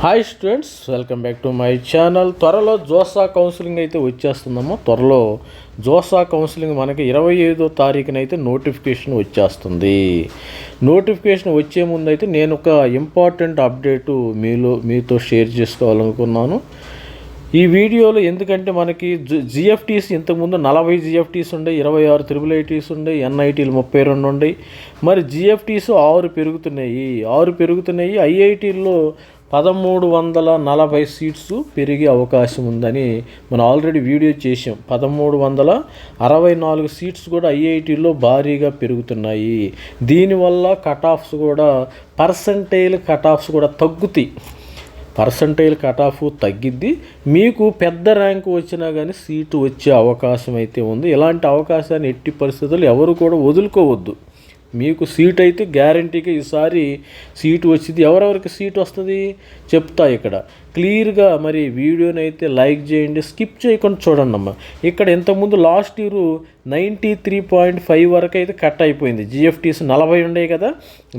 Hi students welcome back to my channel త్వరలో JoSAA counselling అయితే వచ్చేస్తుందమ్మా త్వరలో జోసా కౌన్సిలింగ్ మనకి ఇరవై ఐదో తారీఖున అయితే నోటిఫికేషన్ వచ్చేస్తుంది. నోటిఫికేషన్ వచ్చే ముందు అయితే నేను ఒక ఇంపార్టెంట్ అప్డేటు మీలో మీతో షేర్ చేసుకోవాలనుకున్నాను. ఈ వీడియోలో ఎందుకంటే మనకి జిఎఫ్టీస్ ఇంతకుముందు నలభై జిఎఫ్టీస్ ఉండే ఇరవై ఆరు త్రిబుల్ ఐటీస్ ఉండే ఎన్ఐటీలు ముప్పై రెండు ఉండే. మరి జిఎఫ్టీస్ ఆరు పెరుగుతున్నాయి. ఆరు పెరుగుతున్నాయి. ఐఐటీల్లో పదమూడు వందల నలభై సీట్స్ పెరిగే అవకాశం ఉందని మనం ఆల్రెడీ వీడియో చేసాం పదమూడు వందల అరవై నాలుగు సీట్స్ కూడా ఐఐటీలో భారీగా పెరుగుతున్నాయి. దీనివల్ల కట్ ఆఫ్స్ కూడా పర్సంటైల్ కట్ ఆఫ్స్ కూడా తగ్గుతాయి. పర్సంటైల్ కట్ ఆఫ్ తగ్గిద్ది. మీకు పెద్ద ర్యాంకు వచ్చినా కానీ సీటు వచ్చే అవకాశం అయితే ఉంది. ఇలాంటి అవకాశాన్ని ఎట్టి పరిస్థితులు ఎవరు కూడా వదులుకోవద్దు. మీకు సీట్ అయితే గ్యారంటీగా ఈసారి సీటు వచ్చింది. ఎవరెవరికి సీట్ వస్తుంది? చెప్తా ఇక్కడ. క్లియర్గా మరి వీడియోని అయితే లైక్ చేయండి స్కిప్ చేయకుండా చూడండి అమ్మ. ఇక్కడ ఇంతకుముందు last year ninety three point five వరకు అయితే కట్ అయిపోయింది. జిఎఫ్టీస్ నలభై ఉన్నాయి కదా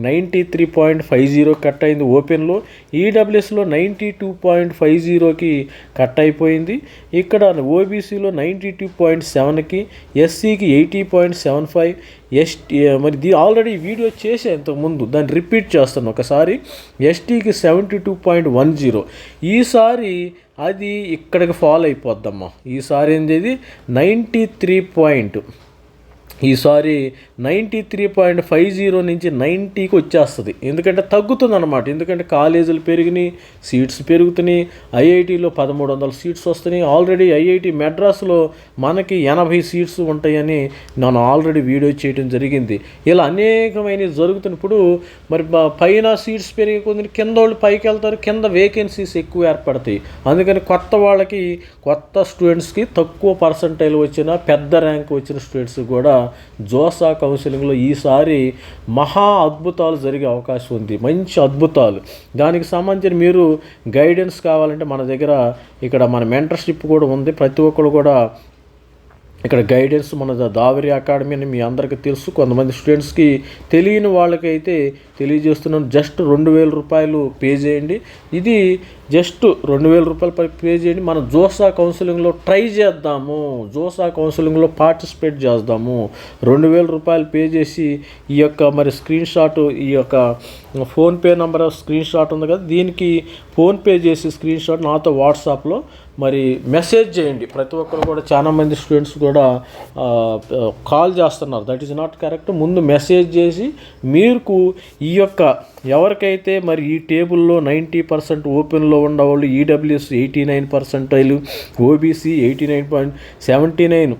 ninety three point five zero cut అయింది ఓపెన్లో. ఈడబ్ల్యూఎస్లో నైంటీ టూ పాయింట్ ఫైవ్ జీరోకి కట్ అయిపోయింది. ఇక్కడ ఓబీసీలో నైంటీ టూ పాయింట్ సెవెన్కి ఎస్సీకి eighty point seven five. ST మరి దీ ఆల్రెడీ వీడియో చేసే ఇంతకుముందు దాన్ని రిపీట్ చేస్తాను ఒకసారి. ఎస్టీకి seventy two point one zero. ఈసారి అది ఇక్కడికి ఫాలో అయిపోద్దమ్మా. ఈసారి ఏంది నైంటీ త్రీ పాయింట్ ఈసారి ninety three point five zero నుంచి నైంటీకి వచ్చేస్తుంది. ఎందుకంటే తగ్గుతుంది అనమాట ఎందుకంటే కాలేజీలు పెరిగినాయి సీట్స్ పెరుగుతున్నాయి ఐఐటీలో పదమూడు వందల సీట్స్ వస్తున్నాయి. ఆల్రెడీ ఐఐటి మెడ్రాస్లో మనకి ఎనభై సీట్స్ ఉంటాయని నేను ఆల్రెడీ వీడియో చేయడం జరిగింది. ఇలా అనేకమైన జరుగుతున్నప్పుడు మరి పైన సీట్స్ పెరిగే కొద్ది కింద వాళ్ళు పైకి వెళ్తారు కింద వేకెన్సీస్ ఎక్కువ ఏర్పడతాయి. అందుకని కొత్త వాళ్ళకి కొత్త స్టూడెంట్స్కి తక్కువ పర్సంటైల్ వచ్చిన పెద్ద ర్యాంక్ వచ్చిన స్టూడెంట్స్ కూడా జోసా కౌన్సిలింగ్లో ఈసారి మహా అద్భుతాలు జరిగే అవకాశం ఉంది. మంచి అద్భుతాలు. దానికి సంబంధించిన మీరు గైడెన్స్ కావాలంటే మన దగ్గర ఇక్కడ మన మెంటర్షిప్ కూడా ఉంది. ప్రతి ఒక్కరు కూడా ఇక్కడ గైడెన్స్ మన దావరి అకాడమీ అని మీ అందరికీ తెలుసు. కొంతమంది స్టూడెంట్స్కి తెలియని వాళ్ళకైతే తెలియజేస్తున్నాను. జస్ట్ రెండు వేల రూపాయలు పే చేయండి. ఇది జస్ట్ రెండు వేల రూపాయలు పై పే చేయండి. మన జోసా కౌన్సిలింగ్లో ట్రై చేద్దాము. జోసా కౌన్సిలింగ్లో పార్టిసిపేట్ చేద్దాము. రెండు వేల రూపాయలు పే చేసి ఈ యొక్క మరి స్క్రీన్ షాట్ ఈ యొక్క ఫోన్పే నెంబర్ స్క్రీన్ షాట్ ఉంది కదా దీనికి ఫోన్పే చేసి స్క్రీన్ షాట్ నాతో వాట్సాప్లో మరి మెసేజ్ చేయండి. ప్రతి ఒక్కరు కూడా చాలామంది స్టూడెంట్స్ కూడా కాల్ చేస్తున్నారు. దట్ ఈస్ నాట్ కరెక్ట్ ముందు మెసేజ్ చేసి మీకు ఈ యొక్క ఎవరికైతే మరి ఈ టేబుల్లో నైంటీ పర్సెంట్ ఓపెన్లో ఉండేవాళ్ళు EWS eighty nine percentile OBC eighty nine point seventy nine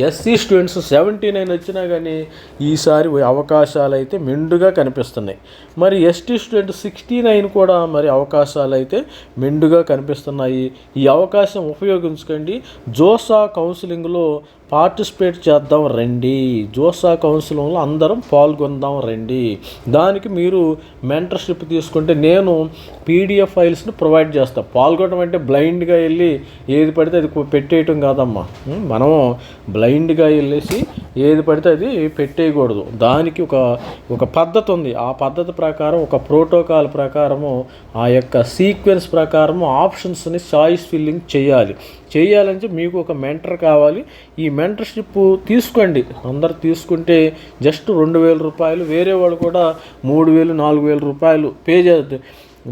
SC students seventy nine వచ్చినా కానీ ఈసారి అవకాశాలు అయితే మెండుగా కనిపిస్తున్నాయి. మరి ఎస్టీ స్టూడెంట్ సిక్స్టీ నైన్ కూడా మరి అవకాశాలు అయితే మెండుగా కనిపిస్తున్నాయి. ఈ అవకాశం ఉపయోగించుకోండి. జోసా కౌన్సిలింగ్లో పార్టిసిపేట్ చేద్దాం రండి. జోసా కౌన్సిలింగ్లో అందరం పాల్గొందాం రండి. దానికి మీరు మెంటర్షిప్ తీసుకుంటే నేను పీడిఎఫ్ ఫైల్స్ని ప్రొవైడ్ చేస్తాను పాల్గొనడం అంటే బ్లైండ్గా వెళ్ళి ఏది పడితే అది పెట్టేయటం కాదమ్మా. మనము బ్లైండ్గా వెళ్ళేసి ఏది పడితే అది పెట్టేయకూడదు. దానికి ఒక ఒక పద్ధతి ఉంది. ఆ పద్ధతి ప్రకారం ఒక ప్రోటోకాల్ ప్రకారము ఆ యొక్క సీక్వెన్స్ ప్రకారము ఆప్షన్స్ని చాయిస్ ఫిల్లింగ్ చేయాలి. చేయాలంటే మీకు ఒక మెంటర్ కావాలి. ఈ మెంటర్షిప్ తీసుకోండి. అందరు తీసుకుంటే జస్ట్ రెండు వేల రూపాయలు వేరే వాళ్ళు కూడా మూడు వేలు నాలుగు వేల రూపాయలు పే చేద్దాం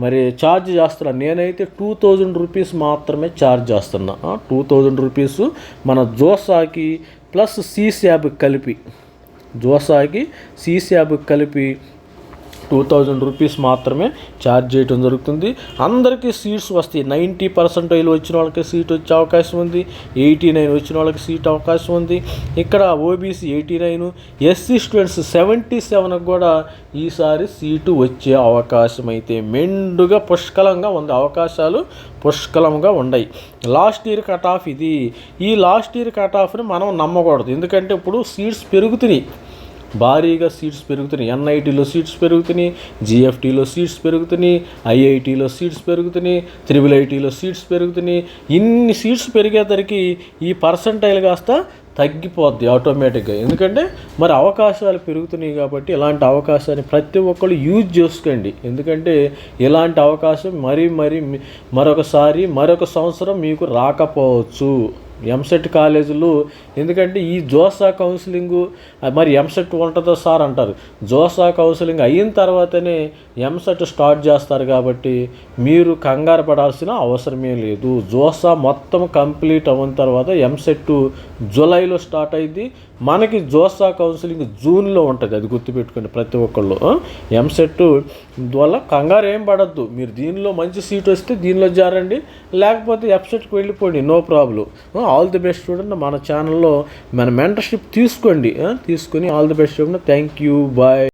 మరి ఛార్జ్ చేస్తున్నా నేనైతే టూ థౌజండ్ రూపీస్ మాత్రమే ఛార్జ్ చేస్తున్నా. టూ థౌజండ్ రూపీస్ మన జోసాకి ప్లస్ సీసాబ్కి కలిపి జోసాకి సీసాబ్కి కలిపి టూ థౌజండ్ రూపీస్ మాత్రమే ఛార్జ్ చేయడం జరుగుతుంది. అందరికీ సీట్స్ వస్తాయి. నైంటీ పర్సెంటైల్ వచ్చిన వాళ్ళకి సీట్ వచ్చే అవకాశం ఉంది. ఎయిటీ నైన్ వచ్చిన వాళ్ళకి సీట్ అవకాశం ఉంది. ఇక్కడ OBC eighty nine SC students seventy సెవెన్కి కూడా ఈసారి సీటు వచ్చే అవకాశం అయితే మెండుగా పుష్కలంగా ఉంది. అవకాశాలు పుష్కలంగా ఉన్నాయి. లాస్ట్ ఇయర్ కట్ ఆఫ్ ఇది. ఈ లాస్ట్ ఇయర్ కట్ ఆఫ్ని మనం నమ్మకూడదు. ఎందుకంటే ఇప్పుడు సీట్స్ పెరుగుతున్నాయి. భారీగా సీట్స్ పెరుగుతున్నాయి. ఎన్ఐటీలో సీట్స్ పెరుగుతున్నాయి జిఎఫ్టీలో సీట్స్ పెరుగుతున్నాయి ఐఐటీలో సీట్స్ పెరుగుతున్నాయి త్రిబుల్ ఐటీలో సీట్స్ పెరుగుతున్నాయి. ఇన్ని సీట్స్ పెరిగేసరికి ఈ పర్సంటైల్ కాస్త తగ్గిపోద్ది ఆటోమేటిక్గా. ఎందుకంటే మరి అవకాశాలు పెరుగుతున్నాయి కాబట్టి ఇలాంటి అవకాశాన్ని ప్రతి ఒక్కళ్ళు యూజ్ చేసుకోండి. ఎందుకంటే ఇలాంటి అవకాశం మరీ మరీ మరొకసారి మరొక సంవత్సరం మీకు రాకపోవచ్చు. ఎంసెట్ కాలేజీలు ఎందుకంటే ఈ జోసా కౌన్సిలింగ్ మరి ఎంసెట్ ఉంటుందో సార్ అంటారు. జోసా కౌన్సిలింగ్ అయిన తర్వాతనే ఎంసెట్ స్టార్ట్ చేస్తారు కాబట్టి మీరు కంగారు పడాల్సిన అవసరమే లేదు. జోసా మొత్తం కంప్లీట్ అయిన తర్వాత ఎంసెట్ జూలైలో స్టార్ట్ అయింది. మనకి జోసా కౌన్సిలింగ్ జూన్లో ఉంటుంది అది గుర్తుపెట్టుకోండి ప్రతి ఒక్కళ్ళు. ఎంసెట్ వల్ల కంగారు ఏం పడద్దు. మీరు దీనిలో మంచి సీట్ వస్తే దీనిలో జారండి. లేకపోతే ఎంసెట్కి వెళ్ళిపోండి no problem. All the best student మన ఛానల్లో మన మెంటర్షిప్ తీసుకోండి తీసుకొని all the best student thank you bye